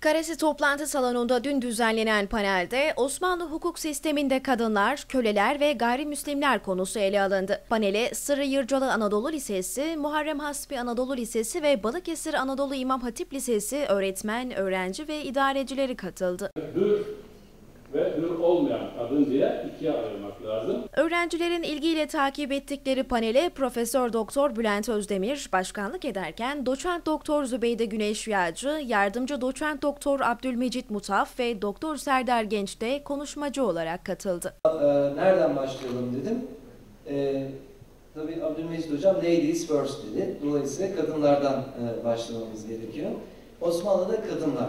Karesi toplantı salonunda dün düzenlenen panelde Osmanlı hukuk sisteminde kadınlar, köleler ve gayrimüslimler konusu ele alındı. Panele Sırrı Yırcalı Anadolu Lisesi, Muharrem Hasbi Anadolu Lisesi ve Balıkesir Anadolu İmam Hatip Lisesi öğretmen, öğrenci ve idarecileri katıldı. Ve hür olmayan kadın diye ikiye ayırmak lazım. Öğrencilerin ilgiyle takip ettikleri panele Profesör Doktor Bülent Özdemir başkanlık ederken Doçent Doktor Zübeyde Güneş Yağcı, Yardımcı Doçent Doktor Abdülmecit Mutaf ve Doktor Serdar Genç de konuşmacı olarak katıldı. Ee, nereden başlayalım dedim. Ee, tabii Abdülmecit Hocam ladies first dedi. Dolayısıyla kadınlardan e, başlamamız gerekiyor. Osmanlı'da kadınlar.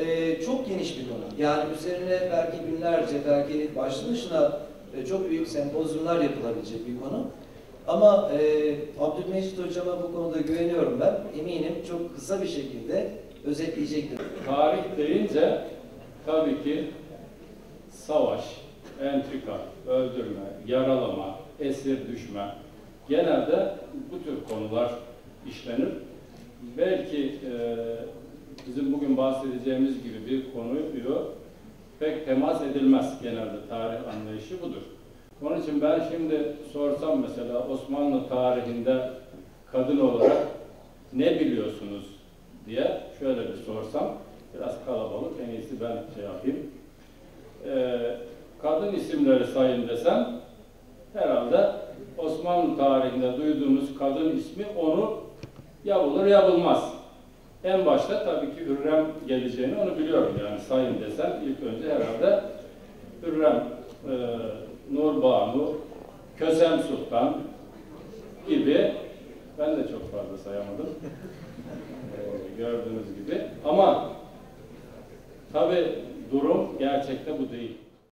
Ee, çok geniş bir konu. Yani üzerine belki günlerce, belki başlı başına e, çok büyük sempozyumlar yapılabilecek bir konu. Ama e, Abdülmecit Hocama bu konuda güveniyorum ben. Eminim çok kısa bir şekilde özetleyecektir. Tarih deyince tabii ki savaş, entrika, öldürme, yaralama, esir düşme genelde bu tür konular işlenir. Belki e, bizim bugün bahsedeceğimiz gibi bir konuyu pek temas edilmez genelde tarih anlayışı budur. Onun için ben şimdi sorsam mesela Osmanlı tarihinde kadın olarak ne biliyorsunuz diye şöyle bir sorsam biraz kalabalık en iyisi ben şey yapayım. Ee, kadın isimleri sayın desem herhalde Osmanlı tarihinde duyduğumuz kadın ismi onu ya bulur ya bulmaz. En başta tabii ki Hürrem geleceğini onu biliyorum yani sayın desem ilk önce herhalde Hürrem, e, Nurbanu, Kösem Sultan gibi ben de çok fazla sayamadım. Ee, gördüğünüz gibi. Ama tabi durum gerçekte bu değil.